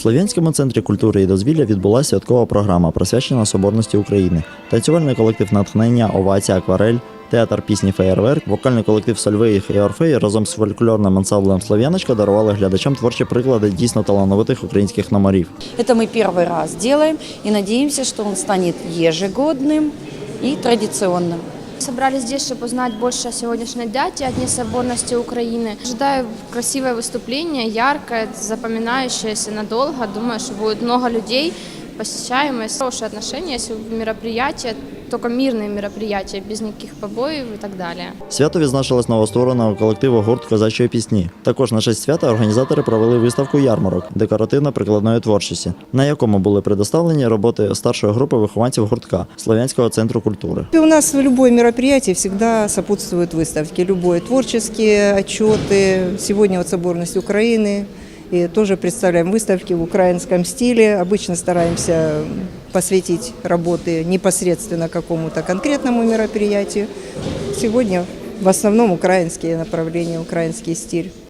Слов'янському центрі культури і дозвілля відбулася святкова програма, присвячена Соборності України. Танцювальний колектив натхнення, овація, акварель, театр пісні Феєрверк, вокальний колектив Сольвеїх і Орфей разом з фольклорним ансамблем Слов'яночка дарували глядачам творчі приклади дійсно талановитих українських номерів. Это мы первый раз делаем и надеемся, что он станет ежегодным и традиционным. Собрались здесь, чтобы узнать больше о сегодняшней дате, о Дне соборности Украины. Ожидаю красивое выступление, яркое, запоминающееся надолго. Думаю, что будет много людей, посещаемость, хорошие отношения, если мероприятия, только мирные мероприятия, без никаких побоев и так далее. Свято відзначилось новоствореного колективу гурт козачої пісні. Також на честь свята організатори провели виставку ярмарок декоративно-прикладної творчості, на якому були предоставлені роботи старшої групи вихованців гуртка Слов'янського центру культури. И У нас в любое мероприятие всегда сопутствуют выставки, любое творческие отчеты. Сегодня вот соборность Украины. И тоже представляем выставки в украинском стиле. Обычно стараемся посвятить работы непосредственно какому-то конкретному мероприятию. Сегодня в основном украинские направления, украинский стиль.